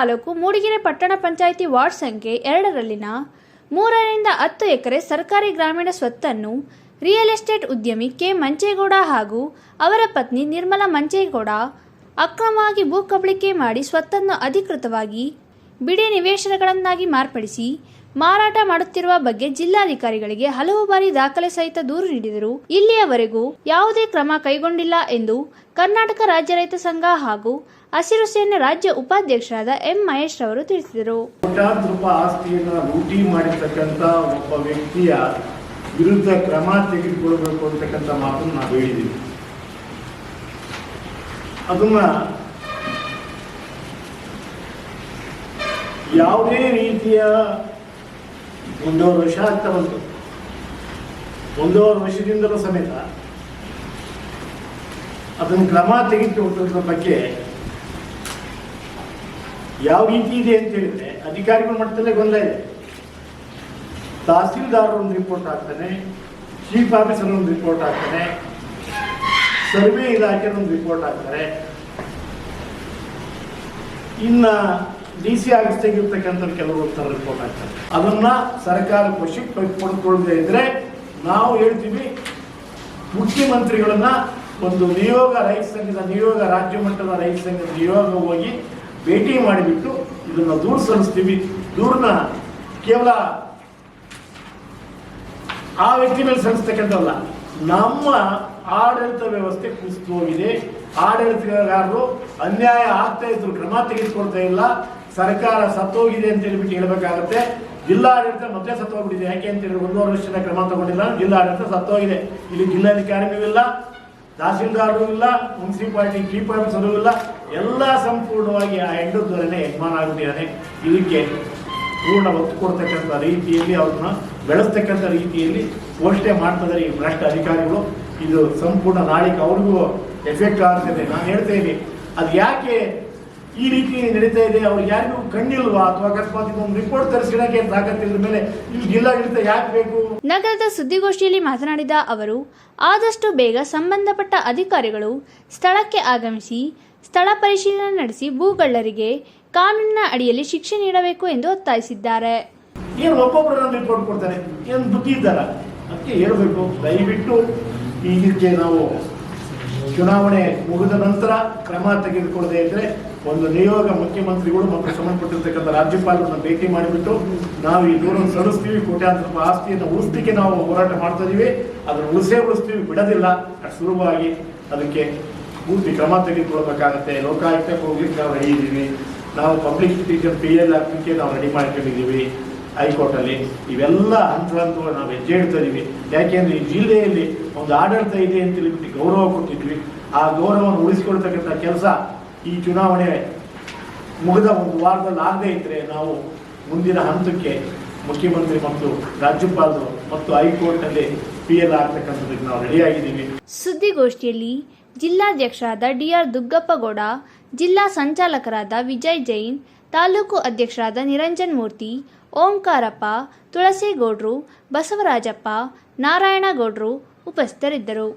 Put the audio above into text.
ತಾಲೂಕು ಮೂಡಿಗೆರೆ ಪಟ್ಟಣ ಪಂಚಾಯಿತಿ ವಾರ್ಡ್ ಸಂಖ್ಯೆ ಎರಡರಲ್ಲಿನ ಮೂರರಿಂದ ಹತ್ತು ಎಕರೆ ಸರ್ಕಾರಿ ಗ್ರಾಮೀಣ ಸ್ವತ್ತನ್ನು ರಿಯಲ್ ಎಸ್ಟೇಟ್ ಉದ್ಯಮಿ ಕೆ ಮಂಚೇಗೌಡ ಹಾಗೂ ಅವರ ಪತ್ನಿ ನಿರ್ಮಲಾ ಮಂಚೇಗೌಡ ಅಕ್ರಮವಾಗಿ ಭೂ ಕಬಳಿಕೆ ಮಾಡಿ ಸ್ವತ್ತನ್ನು ಅಧಿಕೃತವಾಗಿ ಬಿಡಿ ನಿವೇಶನಗಳನ್ನಾಗಿ ಮಾರ್ಪಡಿಸಿ ಮಾರಾಟ ಮಾಡುತ್ತಿರುವ ಬಗ್ಗೆ ಜಿಲ್ಲಾಧಿಕಾರಿಗಳಿಗೆ ಹಲವು ಬಾರಿ ದಾಖಲೆ ಸಹಿತ ದೂರು ನೀಡಿದರು ಇಲ್ಲಿಯವರೆಗೂ ಯಾವುದೇ ಕ್ರಮ ಕೈಗೊಂಡಿಲ್ಲ ಎಂದು ಕರ್ನಾಟಕ ರಾಜ್ಯ ರೈತ ಸಂಘ ಹಾಗೂ ಹಸಿರು ಸೇನೆ ರಾಜ್ಯ ಉಪಾಧ್ಯಕ್ಷರಾದ ಎಂ ಮಹೇಶ್ ರವರು ತಿಳಿಸಿದರು. ವಿರುದ್ಧ ಕ್ರಮ ತೆಗೆದುಕೊಳ್ಬೇಕು ಮಾತನ್ನು ನಾವು ಹೇಳಿದ್ದೀವಿ. ಯಾವುದೇ ರೀತಿಯ ಒಂದೂವರೆ ವರ್ಷ ಆಗ್ತಾ ಬಂತು ಒಂದೂವರೆ ವರ್ಷದಿಂದಲೂ ಸಮೇತ ಅದನ್ನು ಕ್ರಮ ತೆಗೆದುಕೊಳ್ಳೋದ್ರ ಬಗ್ಗೆ ಯಾವ ರೀತಿ ಇದೆ ಅಂತ ಹೇಳಿದ್ರೆ ಅಧಿಕಾರಿಗಳ ಮಟ್ಟದಲ್ಲೇ ಗೊಂದಲ ಇದೆ. ತಹಸೀಲ್ದಾರ್ ಒಂದು ರಿಪೋರ್ಟ್ ಹಾಕ್ತಾನೆ ಚೀಫ್ ಆಫೀಸರ್ ಒಂದು ರಿಪೋರ್ಟ್ ಹಾಕ್ತಾನೆ ಸರ್ವೆ ಇಲಾಖೆ ಒಂದು ರಿಪೋರ್ಟ್ ಹಾಕ್ತಾರೆ. ಇನ್ನ ಡಿ ಸಿ ಆಫೀಸ್ ತೆಗಿರ್ತಕ್ಕಂಥ ಕೆಲವರು ತರ ರಿಪೋರ್ಟ್ ಆಗ್ತಾರೆ ಅದನ್ನ ಸರ್ಕಾರ ವಶಕ್ಕೆ ಪಡೆದುಕೊಳ್ಳದೆ ಇದ್ರೆ ನಾವು ಹೇಳ್ತೀವಿ, ಮುಖ್ಯಮಂತ್ರಿಗಳನ್ನ ಒಂದು ನಿಯೋಗ, ರೈತ ಸಂಘದ ನಿಯೋಗ, ರಾಜ್ಯ ಮಟ್ಟದ ರೈತ ಸಂಘದ ನಿಯೋಗ ಹೋಗಿ ಭೇಟಿ ಮಾಡಿಬಿಟ್ಟು ಇದನ್ನ ದೂರು ಸಲ್ಲಿಸ್ತೀವಿ. ದೂರನ್ನ ಕೇವಲ ಆ ವ್ಯಕ್ತಿ ಮೇಲೆ ಸಲ್ಲಿಸ್ತಕ್ಕಂಥವಲ್ಲ, ನಮ್ಮ ಆಡಳಿತ ವ್ಯವಸ್ಥೆ ಕುಸಿದು ಹೋಗಿದೆ ಆಡಳಿತಗಾರರು ಅನ್ಯಾಯ ಆಗ್ತಾ ಇದ್ರು, ಕ್ರಮ ತೆಗೆದುಕೊಳ್ತಾ ಇಲ್ಲ. ಸರ್ಕಾರ ಸತ್ತೋಗಿದೆ ಅಂತ ಹೇಳ್ಬಿಟ್ಟು ಹೇಳಬೇಕಾಗುತ್ತೆ. ಜಿಲ್ಲಾಡಳಿತ ಮತ್ತೆ ಸತ್ತೋಗ್ಬಿಟ್ಟಿದೆ. ಯಾಕೆ ಅಂತ ಹೇಳಿ ಒಂದೂವರೆ ವರ್ಷದ ಕ್ರಮ ತಗೊಂಡಿಲ್ಲ. ಜಿಲ್ಲಾಡಳಿತ ಸತ್ತೋಗಿದೆ. ಇಲ್ಲಿ ಜಿಲ್ಲಾಧಿಕಾರಿನೂ ಇಲ್ಲ ತಹಸೀಲ್ದಾರರು ಇಲ್ಲ, ಮುನ್ಸಿಪಾಲಿಟಿ ಚೀಫ್ ಆಫೀಸರು ಇಲ್ಲ. ಎಲ್ಲ ಸಂಪೂರ್ಣವಾಗಿ ಆ ಹೆಂಡದ್ವರನೇ ಯಜಮಾನ ಆಗಿಬಿಟ್ಟಿದ್ದಾನೆ. ಇದಕ್ಕೆ ಪೂರ್ಣ ಒತ್ತು ಕೊಡ್ತಕ್ಕಂಥ ರೀತಿಯಲ್ಲಿ ಅವ್ರನ್ನ ಬೆಳೆಸ್ತಕ್ಕಂಥ ರೀತಿಯಲ್ಲಿ ಘೋಷಣೆ ಮಾಡ್ತಿದ್ದಾರೆ ಈ ಭ್ರಷ್ಟ ಅಧಿಕಾರಿಗಳು. ಇದು ಸಂಪೂರ್ಣ ನಾಳೆಗೆ ಅವ್ರಿಗೂ ಎಫೆಕ್ಟ್ ಆಗ್ತದೆ. ನಾನು ಹೇಳ್ತಾ ಇದ್ದೀನಿ. ಅದು ಯಾಕೆ ಈ ರೀತಿ ನಡೀತಾ ಇದೆ. ಅವ್ರಿಗೆ ಯಾರಿಗೂ ಕಣ್ಣಿಲ್ವಾ? ಅಥವಾ ಅಕಸ್ಮಾತ್ ಒಂದು ರಿಪೋರ್ಟ್ ತರಿಸ್ಕೊಳಕ್ಕೆ ತಾಕತ್ತಿ ಮೇಲೆ ಇಲ್ಲಿ ಜಿಲ್ಲಾಡಳಿತ ಯಾಕೆ ಬೇಕು? ನಗರದ ಸುದ್ದಿಗೋಷ್ಠಿಯಲ್ಲಿ ಮಾತನಾಡಿದ ಅವರು ಆದಷ್ಟು ಬೇಗ ಸಂಬಂಧಪಟ್ಟ ಅಧಿಕಾರಿಗಳು ಸ್ಥಳಕ್ಕೆ ಆಗಮಿಸಿ ಸ್ಥಳ ಪರಿಶೀಲನೆ ನಡೆಸಿ ಭೂಗಳ್ಳರಿಗೆ ಕಾನೂನಿನ ಅಡಿಯಲ್ಲಿ ಶಿಕ್ಷೆ ನೀಡಬೇಕು ಎಂದು ಒತ್ತಾಯಿಸಿದ್ದಾರೆ. ಏನು ಒಬ್ಬೊಬ್ಬರು ರಿಪೋರ್ಟ್ ಕೊಡ್ತಾರೆ? ಏನು ಬುದ್ಧಿ ಇದ್ದಾರ ಅದಕ್ಕೆ ಹೇಳ್ಬೇಕು. ದಯವಿಟ್ಟು ಇದಕ್ಕೆ ನಾವು ಚುನಾವಣೆ ಮುಗಿದ ನಂತರ ಕ್ರಮ ತೆಗೆದುಕೊಳ್ಳದೆ ಇದ್ರೆ ಒಂದು ನಿಯೋಗ ಮುಖ್ಯಮಂತ್ರಿಗಳು ಮತ್ತು ಸಂಬಂಧಪಟ್ಟಿರ್ತಕ್ಕಂಥ ರಾಜ್ಯಪಾಲರನ್ನು ಭೇಟಿ ಮಾಡಿಬಿಟ್ಟು ನಾವು ಈ ದೂರನ್ನು ಸಲ್ಲಿಸ್ತೀವಿ, ಕೋಟ್ಯಾಂತರ ರೂಪಾಯಿ ಆಸ್ತಿಯನ್ನು ಉಳಿಸ್ಲಿಕ್ಕೆ ನಾವು ಹೋರಾಟ ಮಾಡ್ತಾ ಇದೀವಿ. ಅದನ್ನು ಉಳಿಸೇ ಉಳಿಸ್ತೀವಿ, ಬಿಡೋದಿಲ್ಲ. ಅಷ್ಟು ಸುಲಭವಾಗಿ ಅದಕ್ಕೆ ಪೂರ್ತಿ ಕ್ರಮ ತೆಗೆದುಕೊಳ್ಬೇಕಾಗತ್ತೆ. ಲೋಕಾಯುಕ್ತಕ್ಕೆ ಹೋಗ್ಲಿಕ್ಕೆ ನಾವು ರೆಡಿ ಇದ್ದೀವಿ. ನಾವು ಪಬ್ಲಿಕ್ ಟೀಚರ್ ಪಿ ಎಲ್ ಹಾಕ್ಲಿಕ್ಕೆ ನಾವು ರೆಡಿ ಮಾಡ್ಕೊಂಡಿದ್ದೀವಿ. ಹೈಕೋರ್ಟಲ್ಲಿ ಇವೆಲ್ಲ ಹಂತ ಹಂತಗಳು ನಾವು ಹೆಜ್ಜೆ ಇಡ್ತಾ ಇದ್ದೀವಿ ಯಾಕೆಂದ್ರೆ ಈ ಜಿಲ್ಲೆಯಲ್ಲಿ ಒಂದು ಆಡಳಿತ ಇದೆ ಅಂತ ಹೇಳ್ಬಿಟ್ಟು ಗೌರವ ಕೊಟ್ಟಿದ್ವಿ. ಆ ಗೌರವವನ್ನು ಉಳಿಸಿಕೊಳ್ತಕ್ಕಂಥ ಕೆಲಸ ಈ ಚುನಾವಣೆ ಮುಗಿದ ಒಂದು ವಾರದಲ್ಲಿ ಆಗದೇ ಇದ್ರೆ ನಾವು ಮುಂದಿನ ಹಂತಕ್ಕೆ ಮುಖ್ಯಮಂತ್ರಿ ಮತ್ತು ರಾಜ್ಯಪಾಲರು ಮತ್ತು ಹೈಕೋರ್ಟ್ನಲ್ಲಿ ಪಿ ಎಲ್ ಆಗ್ತಕ್ಕಂಥದ್ದಕ್ಕೆ ನಾವು ರೆಡಿಯಾಗಿದ್ದೀವಿ ಸುದ್ದಿಗೋಷ್ಠಿಯಲ್ಲಿ ಜಿಲ್ಲಾಧ್ಯಕ್ಷರಾದ ಡಿಆರ್ ದುಗ್ಗಪ್ಪಗೌಡ, ಜಿಲ್ಲಾ ಸಂಚಾಲಕರಾದ ವಿಜಯ್ ಜೈನ್, ತಾಲೂಕು ಅಧ್ಯಕ್ಷರಾದ ನಿರಂಜನ್ ಮೂರ್ತಿ ಓಂಕಾರಪ್ಪ ತುಳಸಿಗೌಡ್ರು ಬಸವರಾಜಪ್ಪ ನಾರಾಯಣಗೌಡ್ರು ಉಪಸ್ಥಿತರಿದ್ದರು.